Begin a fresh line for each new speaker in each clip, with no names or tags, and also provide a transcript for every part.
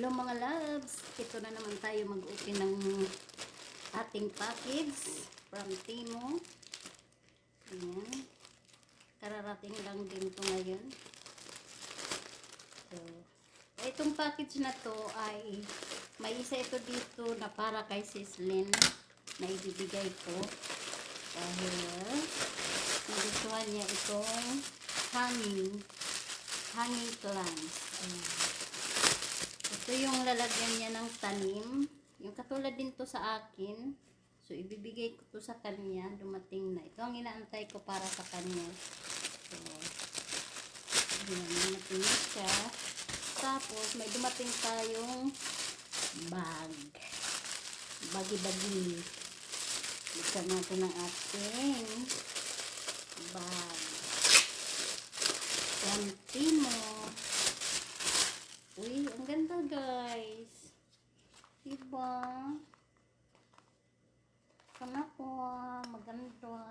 Hello mga loves! Ito na naman tayo mag-open ng ating package from Timo. Ayan. Kararating lang din to ngayon. So, itong package na to ay may isa ito dito na para kay Sislin na ibibigay ko dahil nagustuhan niya itong hanging hanging plants. Ayan. Ito yung lalagyan niya ng tanim. Yung katulad din to sa akin. So, ibibigay ko to sa kanya. Dumating na. Ito ang inaantay ko para sa kanya. So, yan. Dumating na siya. Tapos, may dumating tayong bag. Bagi-bagi. Buksan natin ang ating bag. Yan, Timo. Uy, ang ganda guys. Diba? Sana po, maganda.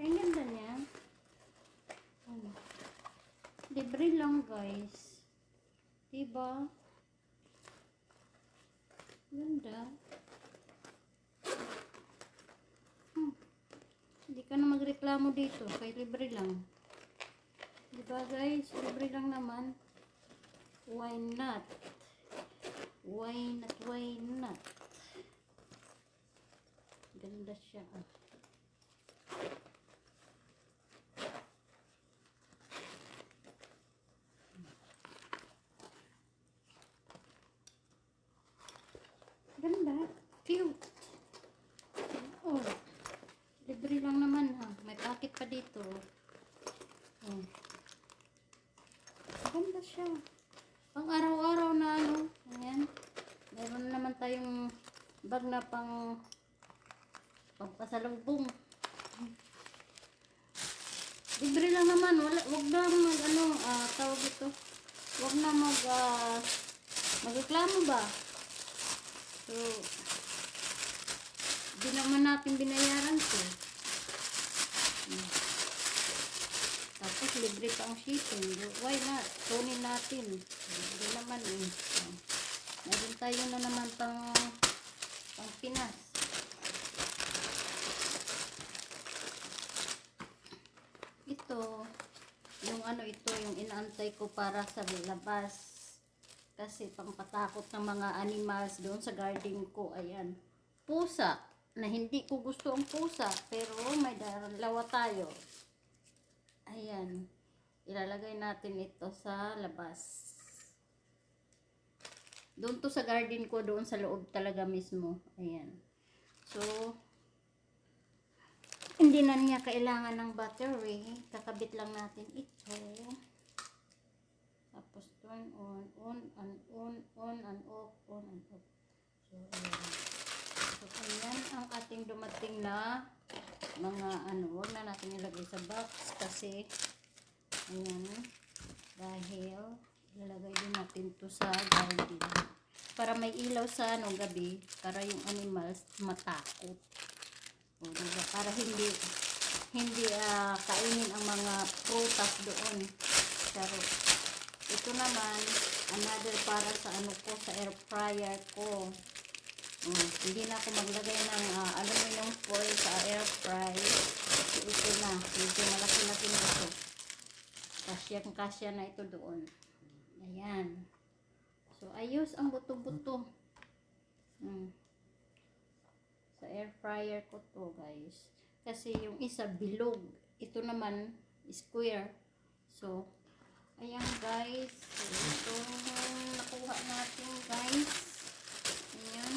Ay, ang ganda niya. Ano? Libre lang guys. Diba? Ganda. Hmm. Ka na magreklamo dito. Kay libre lang. Diba guys? Libre lang naman. Why not? Why not? Why not? Ganda siya. ah. Ganda. Cute. Oh. Libre lang naman ha. May packet pa dito. Oh. Ganda siya. Pang araw-araw na ano. Ayan. Meron naman tayong bag na pang pagpasalubong. Libre lang naman. Wala, wag na mag ano, ah, tawag ito. Wag na mag ah, magreklamo ba? So, di naman natin binayaran to. Hmm. Tapos libre pa ang shipping. Why not? Kunin natin. Libre naman eh. Meron tayo na naman pang pang Pinas. Ito, yung ano ito, yung inaantay ko para sa labas. Kasi pangpatakot ng mga animals doon sa garden ko. Ayan. Pusa. Na hindi ko gusto ang pusa. Pero may dalawa tayo. Ayan. Ilalagay natin ito sa labas. Doon to sa garden ko, doon sa loob talaga mismo. Ayan. So, hindi na niya kailangan ng battery. Kakabit lang natin ito. Tapos turn on, on, and on, on, and off, on, and off. So, ayan. So, ayan ang ating dumating na mga ano, huwag na natin ilagay sa box kasi ayan, dahil ilalagay din natin to sa garden para may ilaw sa ano gabi para yung animals matakot o diba para hindi hindi ah, kainin ang mga prutas doon pero ito naman another para sa ano ko sa air fryer ko Mm, hindi na ako maglagay ng uh, aluminum foil sa air fry. Kasi ito na. Medyo malaki-laki na ito. Kasyang-kasya na ito doon. Ayan. So, ayos ang buto-buto. Mm. Sa air fryer ko to guys. Kasi yung isa bilog. Ito naman square. So, ayan guys. Ito nakuha natin guys. Ayan.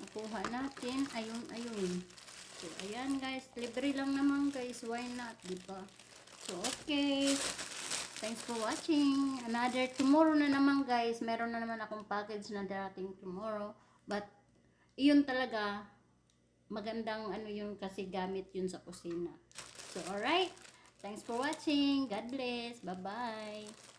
Nakuha natin. Ayun, ayun. So, ayan guys. Libre lang naman guys. Why not? Diba? So, okay. Thanks for watching. Another tomorrow na naman guys. Meron na naman akong package na darating tomorrow. But, yun talaga. Magandang ano yun kasi gamit yun sa kusina. So, alright. Thanks for watching. God bless. Bye-bye.